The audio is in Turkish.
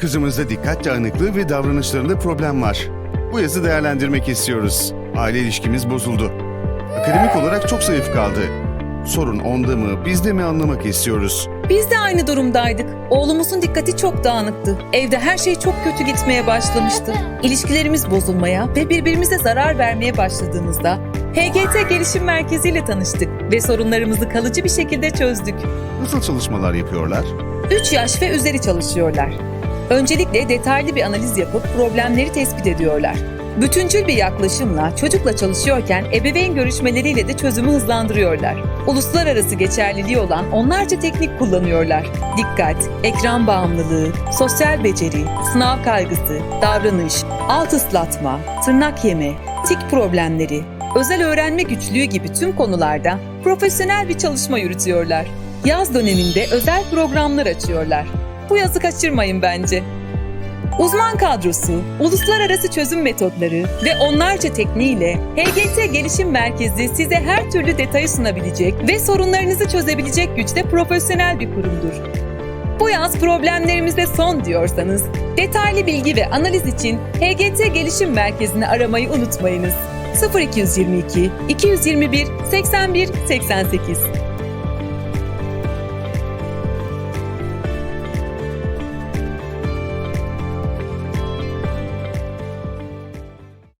Kızımızda dikkat dağınıklığı ve davranışlarında problem var. Bu yazı değerlendirmek istiyoruz. Aile ilişkimiz bozuldu. Akademik olarak çok zayıf kaldı. Sorun onda mı, bizde mi anlamak istiyoruz. Biz de aynı durumdaydık. Oğlumuzun dikkati çok dağınıktı. Evde her şey çok kötü gitmeye başlamıştı. İlişkilerimiz bozulmaya ve birbirimize zarar vermeye başladığımızda HGT Gelişim Merkezi ile tanıştık ve sorunlarımızı kalıcı bir şekilde çözdük. Nasıl çalışmalar yapıyorlar? 3 yaş ve üzeri çalışıyorlar. Öncelikle detaylı bir analiz yapıp problemleri tespit ediyorlar. Bütüncül bir yaklaşımla çocukla çalışıyorken ebeveyn görüşmeleriyle de çözümü hızlandırıyorlar. Uluslararası geçerliliği olan onlarca teknik kullanıyorlar. Dikkat, ekran bağımlılığı, sosyal beceri, sınav kaygısı, davranış, alt ıslatma, tırnak yeme, tik problemleri, özel öğrenme güçlüğü gibi tüm konularda profesyonel bir çalışma yürütüyorlar. Yaz döneminde özel programlar açıyorlar. Bu yazı kaçırmayın bence. Uzman kadrosu, uluslararası çözüm metotları ve onlarca tekniğiyle HGT Gelişim Merkezi size her türlü detayı sunabilecek ve sorunlarınızı çözebilecek güçte profesyonel bir kurumdur. Bu yaz problemlerimize son diyorsanız, detaylı bilgi ve analiz için HGT Gelişim Merkezi'ni aramayı unutmayınız. 0222 221 81 88